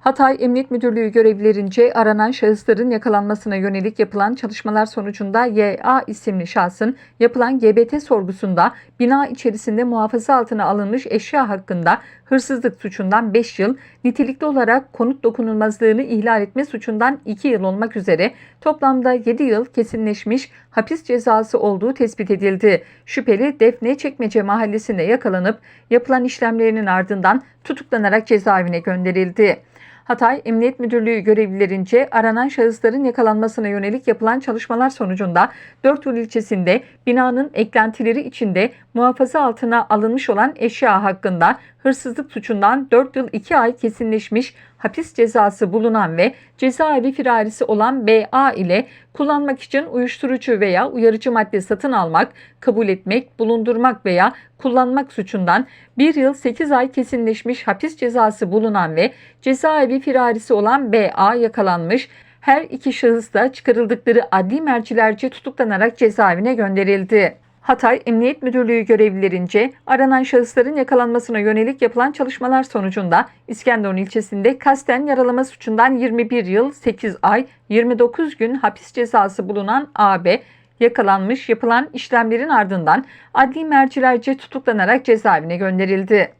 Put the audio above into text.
Hatay Emniyet Müdürlüğü görevlilerince aranan şahısların yakalanmasına yönelik yapılan çalışmalar sonucunda YA isimli şahsın yapılan GBT sorgusunda bina içerisinde muhafaza altına alınmış eşya hakkında hırsızlık suçundan 5 yıl, nitelikli olarak konut dokunulmazlığını ihlal etme suçundan 2 yıl olmak üzere toplamda 7 yıl kesinleşmiş hapis cezası olduğu tespit edildi. Şüpheli Defne Çekmece mahallesinde yakalanıp yapılan işlemlerinin ardından tutuklanarak cezaevine gönderildi. Hatay Emniyet Müdürlüğü görevlilerince aranan şahısların yakalanmasına yönelik yapılan çalışmalar sonucunda Dörtyol ilçesinde binanın eklentileri içinde muhafaza altına alınmış olan eşya hakkında hırsızlık suçundan 4 yıl 2 ay kesinleşmiş hapis cezası bulunan ve cezaevi firarisi olan BA ile kullanmak için uyuşturucu veya uyarıcı madde satın almak, kabul etmek, bulundurmak veya kullanmak suçundan 1 yıl 8 ay kesinleşmiş hapis cezası bulunan ve cezaevi firarisi olan BA yakalanmış. Her iki şahıs da çıkarıldıkları adli mercilerce tutuklanarak cezaevine gönderildi. Hatay Emniyet Müdürlüğü görevlilerince aranan şahısların yakalanmasına yönelik yapılan çalışmalar sonucunda İskenderun ilçesinde kasten yaralama suçundan 21 yıl 8 ay 29 gün hapis cezası bulunan AB yakalanmış yapılan işlemlerin ardından adli mercilerce tutuklanarak cezaevine gönderildi.